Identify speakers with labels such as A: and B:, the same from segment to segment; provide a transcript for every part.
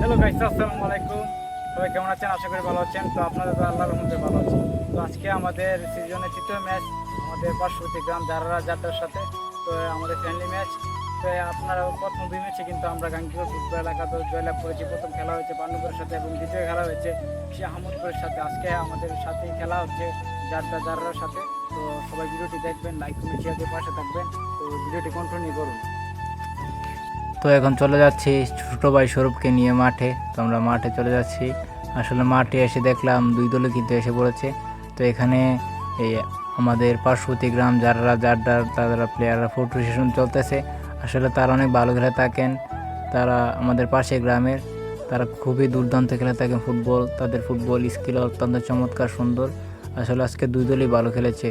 A: Hello guys আসসালামু আলাইকুম। সবাই কেমন আছেন? আশা করি ভালো আছেন। তো আপনারা তো আল্লাহর রহমতে ভালো আছেন। তো আজকে আমাদের সিজনের তৃতীয় ম্যাচ আমাদের পার্শ্ববর্তী গ্রাম যারা যাত্রার সাথে, তো আমাদের ফ্রেন্ডলি ম্যাচ তো আপনারা প্রথম দুই ম্যাচে কিন্তু আমরা গাঙ্গিপুর ফুটবল এলাকাতে জয়লাভ করেছি। প্রথম খেলা হয়েছে পান্ডুপুরের সাথে এবং দ্বিতীয় খেলা হয়েছে সে আহমদপুরের সাথে। আজকে আমাদের সাথে খেলা হচ্ছে যাত্রা যারার সাথে। তো সবাই ভিডিওটি দেখবেন লাইক কমেন্ট শেয়ার পাশে থাকবেন। তো ভিডিওটি কন্টিনিউ করুন।
B: তো এখন চলে যাচ্ছি ছোট ভাই স্বরূপকে নিয়ে মাঠে। তো আমরা মাঠে চলে যাচ্ছি। আসলে মাঠে এসে দেখলাম দুই দলে কিন্তু এসে পড়েছে। তো এখানে এই আমাদের পার্শ্ববর্তী গ্রাম যারা যার তারা প্লেয়াররা ফটো সেশন চলতেছে। আসলে তারা অনেক ভালো খেলে থাকেন। তারা আমাদের পাশে গ্রামের। তারা খুবই দুর্দান্ত খেলে থাকেন ফুটবল তাদের ফুটবল স্কিল অত্যন্ত চমৎকার, সুন্দর। আসলে আজকে দুই দলই ভালো খেলেছে।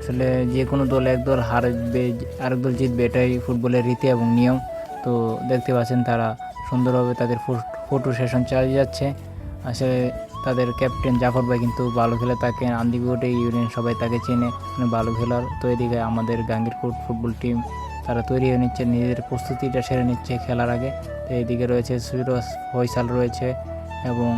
B: আসলে যে কোনো দল এক দল হারবে, আরেক দল জিতবে, এটাই ফুটবলের রীতি এবং নিয়ম। তো দেখতে পাচ্ছেন তারা সুন্দরভাবে তাদের ফটো সেশন চালিয়ে যাচ্ছে। আসলে তাদের ক্যাপ্টেন জাফর ভাই কিন্তু ভালো খেলে থাকেন আন্দিগোটে ইউনিয়ন সবাই তাকে চেনে মানে ভালো খেলার তো এদিকে আমাদের গাঙ্গীরপুর ফুটবল টিম, তারা তৈরি হয়ে নিচ্ছে, নিজেদের প্রস্তুতিটা সেরে নিচ্ছে খেলার আগে। তো এইদিকে রয়েছে সুরজ, ফয়সাল রয়েছে এবং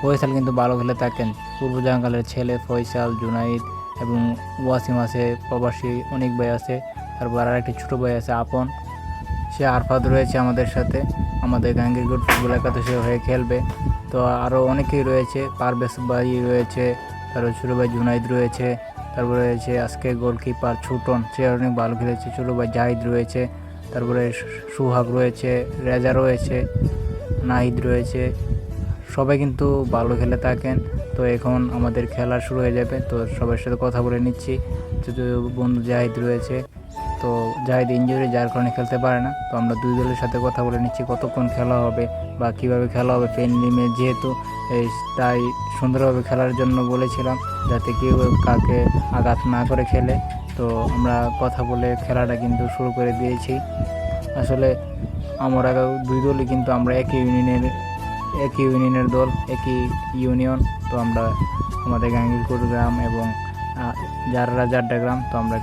B: ফয়সাল কিন্তু ভালো খেলে থাকেন। পূর্ব জাঙ্গালের ছেলে ফয়সাল, জুনাইদ এবং ওয়াসিম আছে, প্রবাসী অনেক ভাই আছে। তারপর আর একটি ছোটো ভাই আছে, আপন। সে আরফাদ রয়েছে আমাদের সাথে। আমাদের গাঙ্গীরগুট ফুটবল একাদশী হয়ে খেলবে। তো আরও অনেকেই রয়েছে, পারভেজ ভাই রয়েছে, তারপর ছোটো ভাই জুনাইদ রয়েছে, তারপরে রয়েছে আজকে গোলকিপার ছুটন, সে অনেক ভালো খেলেছে। ছোটো ভাই জাহিদ রয়েছে, তারপরে সু- সুহাগ রয়েছে, রেজা রয়েছে, নাহিদ রয়েছে। সবাই কিন্তু ভালো খেলে থাকেন। তো এখন আমাদের খেলা শুরু হয়ে যাবে। তো সবার সাথে কথা বলে নিচ্ছি। বন্ধু জাহিদ রয়েছে। তো জাহিদ ইঞ্জুরি যার কারণে খেলতে পারে না। তো আমরা দুই দলের সাথে কথা বলে নিচ্ছি, কতক্ষণ খেলা হবে বা কীভাবে খেলা হবে ফ্রেন্ডলি ম্যাচ যেহেতু, এই তাই সুন্দরভাবে খেলার জন্য বলেছিলাম, যাতে কেউ কাকে আঘাত না করে খেলে। তো আমরা কথা বলে খেলাটা কিন্তু শুরু করে দিয়েছি। আসলে আমরা দুই দলই কিন্তু আমরা একই ইউনিয়নের একই ইউনিয়নের দল, একই ইউনিয়ন। তো আমরা আমাদের গাঙ্গিরপুর গ্রাম এবং যাররা জাড্ডা গ্রাম, তো আমরা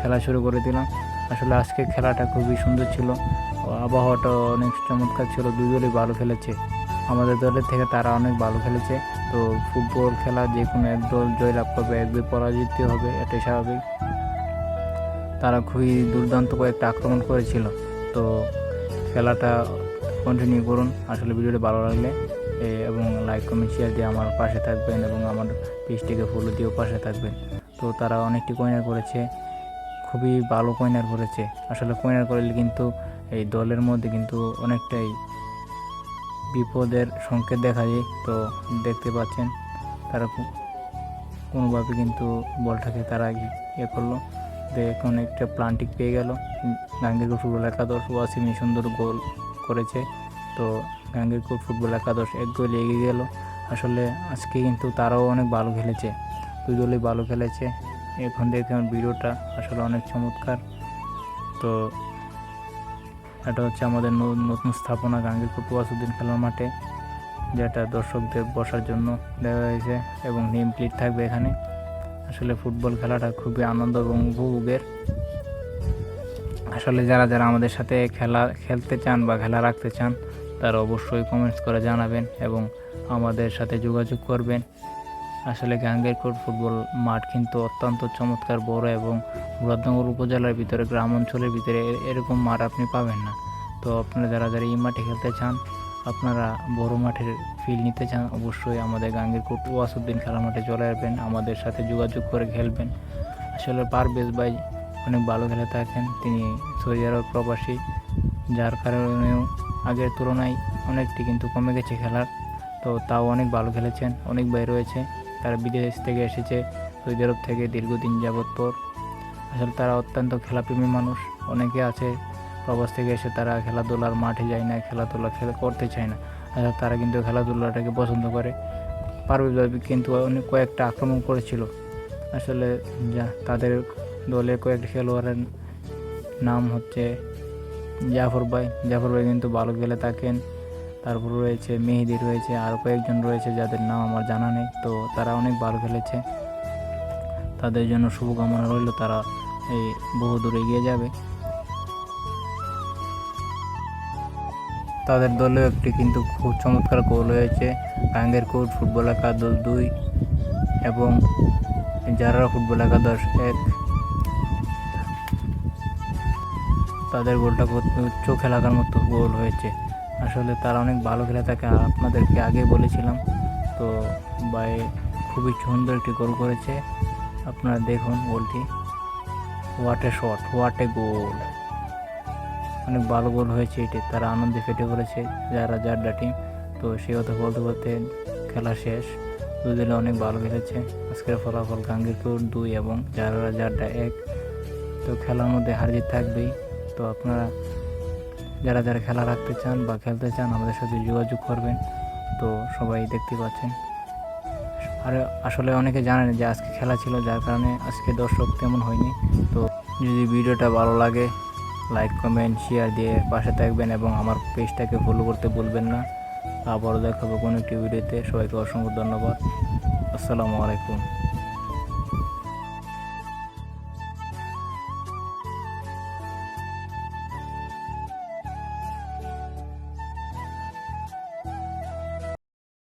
B: খেলা শুরু করে দিলাম। আসলে আজকে খেলাটা খুবই সুন্দর ছিল। আবহাওয়াটা অনেক চমৎকার ছিল দুই দলই ভালো খেলেছে। আমাদের দলের থেকে তারা অনেক ভালো খেলেছে। তো ফুটবল খেলা যে কোনো এক দল জয়লাভ করবে, এক দল পরাজিত হবে, এটাই স্বাভাবিক। তারা খুবই দুর্দান্ত কয়েকটা আক্রমণ করেছিল। তো খেলাটা কন্টিনিউ করুন। আসলে ভিডিওটা ভালো লাগলে এবং লাইক কমেন্ট শেয়ার দিয়ে আমার পাশে থাকবেন এবং আমার পেজটিকে ফলো দিয়েও পাশে থাকবেন। তো তারা অনেকটি কয়নার করেছে। খুবই ভালো কয়নার করেছে আসলে কয়নার করলে কিন্তু এই দলের মধ্যে কিন্তু অনেকটাই বিপদের সংকেত দেখা যায়। তো দেখতে পাচ্ছেন তারা কোনোভাবে কিন্তু বলটাকে তারা ইয়ে করল। এখন একটা প্লান্টিক পেয়ে গেল। গাঙ্গীরপুর ফুটবল একাদশ ওয়াসিমি সুন্দর গোল করেছে। তো গাঙ্গীরপুর ফুটবল একাদশ এক গোল এগিয়ে গেল। আসলে আজকে কিন্তু তারাও অনেক ভালো খেলেছে। দুই দলই ভালো খেলেছে। এখন দেখুন ভিডিওটা আসলে অনেক চমৎকার। তো এটা হচ্ছে আমাদের নতুন স্থাপনা গাঙ্গীরপুর ওয়াসুদ্দিন খেলার মাঠে, যেটা দর্শকদের বসার জন্য দেওয়া হয়েছে এবং নেম প্লেট থাকবে এখানে। আসলে ফুটবল খেলাটা খুবই আনন্দ এবং উপভোগের। আসলে যারা যারা আমাদের সাথে খেলা, খেলতে চান বা খেলা রাখতে চান, তারা অবশ্যই কমেন্টস করে জানাবেন এবং আমাদের সাথে যোগাযোগ করবেন। আসলে গাঙ্গেরকোট ফুটবল মাঠ কিন্তু অত্যন্ত চমৎকার, বড় এবং মুরাদনগর উপজেলার ভিতরে গ্রাম অঞ্চলের ভিতরে এরকম মাঠ আপনি পাবেন না। তো আপনারা যারা যারা এই মাঠে খেলতে চান, আপনারা বড় মাঠের ফিল নিতে চান, অবশ্যই আমাদের গাঙ্গেরকোট ওয়াসুদ্দিন খেলা মাঠে চলে আসবেন, আমাদের সাথে যোগাযোগ করে খেলবেন। আসলে পার পারভেজ ভাই অনেক ভালো খেলে থাকেন, তিনি সৌদি আরব প্রবাসী, যার কারণেও আগের তুলনায় অনেকটি কিন্তু কমে গেছে খেলার। তো তাও অনেক ভালো খেলেছেন, অনেক ভাই রয়েছে। তারা বিদেশ থেকে এসেছে সৌদি আরব থেকে দীর্ঘদিন যাবৎ পর। আসলে তারা অত্যন্ত খেলাপ্রেমী মানুষ। অনেকে আছে, প্রবাস থেকে এসে তারা খেলাধুলার মাঠে যায় না, খেলাধুলা খেলা করতে চায় না। আসলে তারা কিন্তু খেলাধুলাটাকে পছন্দ করে। ভাই কিন্তু অনেক কয়েকটা আক্রমণ করেছিল। আসলে যা, তাদের দলে কয়েকটি খেলোয়াড়ের নাম হচ্ছে জাফর ভাই। জাফর ভাই কিন্তু ভালো খেলে থাকেন। তারপর রয়েছে মেহেদি রয়েছে, আর কয়েকজন রয়েছে যাদের নাম আমার জানা নেই, তো তারা অনেক ভালো খেলেছে। তাদের জন্য শুভকামনা রইল, তারা এই বহু দূর এগিয়ে যাবে। তাদের দলেও একটি কিন্তু খুব চমৎকার গোল হয়েছে গাঙ্গের কোট ফুটবল একাদশ দুই এবং যারা ফুটবল একাদশ এক। তাদের গোলটা চোখে লাগার মতো গোল হয়েছে। আসলে তারা অনেক ভালো খেলে থাকে, আর আপনাদেরকে আগে বলেছিলাম। তো বাই খুবই সুন্দর একটি গোল করেছে। আপনারা দেখুন গোলটি what a shot what a goal অনেক ভালো গোল হয়েছে এটি, তারা আনন্দে ফেটে পড়েছে যারা জাড্ডা টিম তো সেই কথা বলতে বলতে খেলা শেষ। দুই দলে অনেক ভালো খেলেছে। আজকের ফলাফল গাঙ্গিরপুর দুই এবং যারা জাড্ডা এক। তো খেলার মধ্যে হার জিত থাকবেই। তো আপনারা যারা যারা খেলা রাখতে চান বা খেলতে চান, আমাদের সাথে যোগাযোগ করবেন। তো সবাই দেখতে পাচ্ছেন। আর আসলে অনেকে জানেন যে আজকে খেলা ছিল, যার কারণে আজকে দর্শক তেমন হয়নি। তো যদি ভিডিওটা ভালো লাগে, লাইক, কমেন্ট শেয়ার দিয়ে পাশে থাকবেন এবং আমার পেজটাকে ফলো করতে ভুলবেন না। আবারও দেখাবো কোনো একটি ভিডিওতে। সবাইকে অসংখ্য ধন্যবাদ। আসসালামু আলাইকুম।